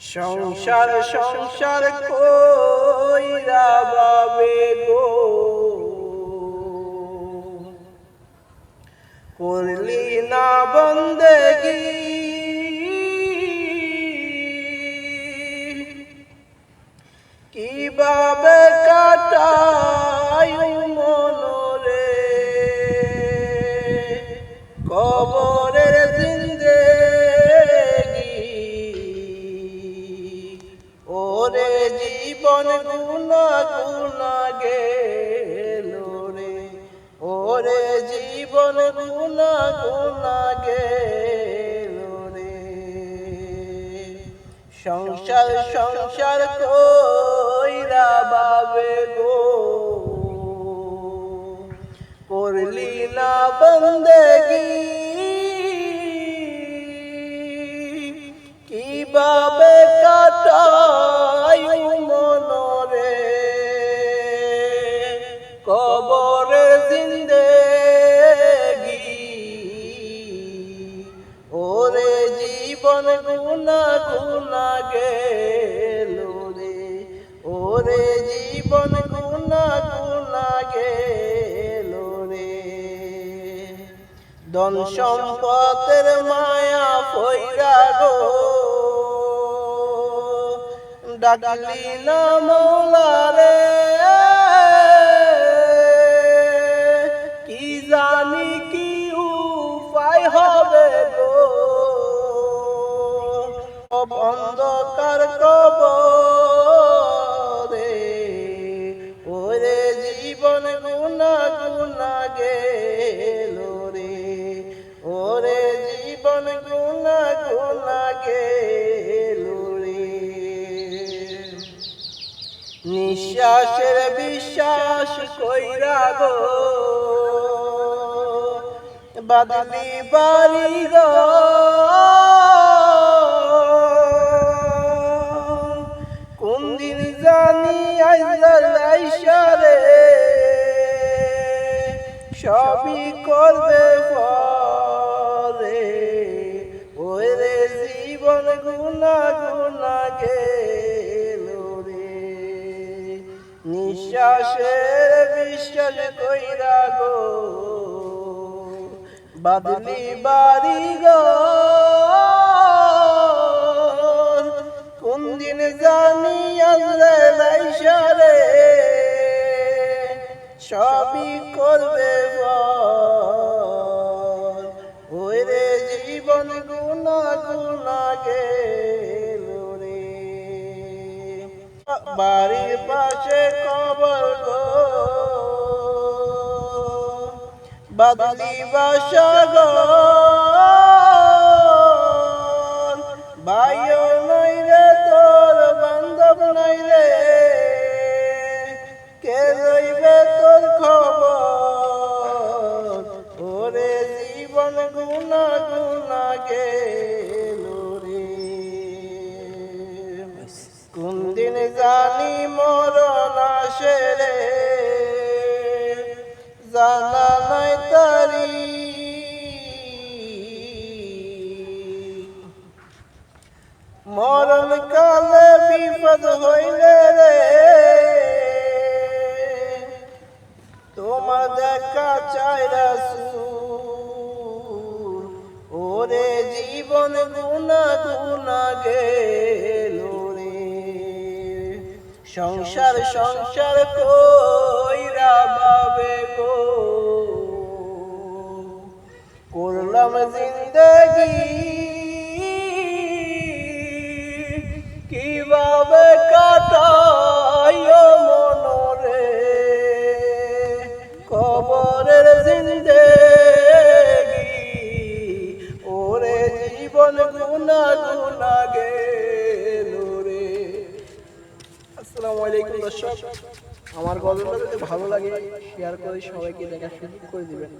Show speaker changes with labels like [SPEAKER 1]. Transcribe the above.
[SPEAKER 1] সংসার সংসার কইরা বাবে গো। করলি না বন্দেগি। কীভাবে কাটাই ওরে জীবন গুনা গুনা গেল রে। সংসার সংসার কইরা বাবে গো। করলি না বন্দেগি গেল রে। ওরে জীবন গুনা গুনা গেল রে। ধন সম্পদের মায়া পৈরা গো। ডাকলি না মৌলা রে। অন্ধকার কবরে, ওরে জীবন গুনা গুনা গেল রে, ওরে জীবন গুনা গুনা গেল রে। নিঃশ্বাসের বিশ্বাস কইরা গো, বাদলি বাড়ি গো সবই করবে পরে। ওই রে জীবন গুনা গুনা গেল নিঃশ্বাসের বিশ্বাস কইরা গো বাদলি বাড়ি গো কোন দিন জানি আজরে লাইসারে সবই করবে বল। ওই রে জীবন গুনা গুনা গেল রে বাড়ির পাশে কবর গো। বাদলি বাসা গো। জানি মরণ আসে রে। জানা নাই তারি। মরণ কালে বিপদ হইলে রে। তোমার দেখা চাই রাসূল ওরে জীবন গুনা গুনা গেল। সংসার সংসার কইরা বাবে গো। করলাম জিন্দগি। কীভাবে কাটাই মনরে? কবরের জিন্দগি। ওরে জীবন গুনা আসসালামু আলাইকুম দর্শক। আমার গল্পটা যদি ভালো লাগে শেয়ার করে সবাইকে দেখার সুযোগ করে দিবেন।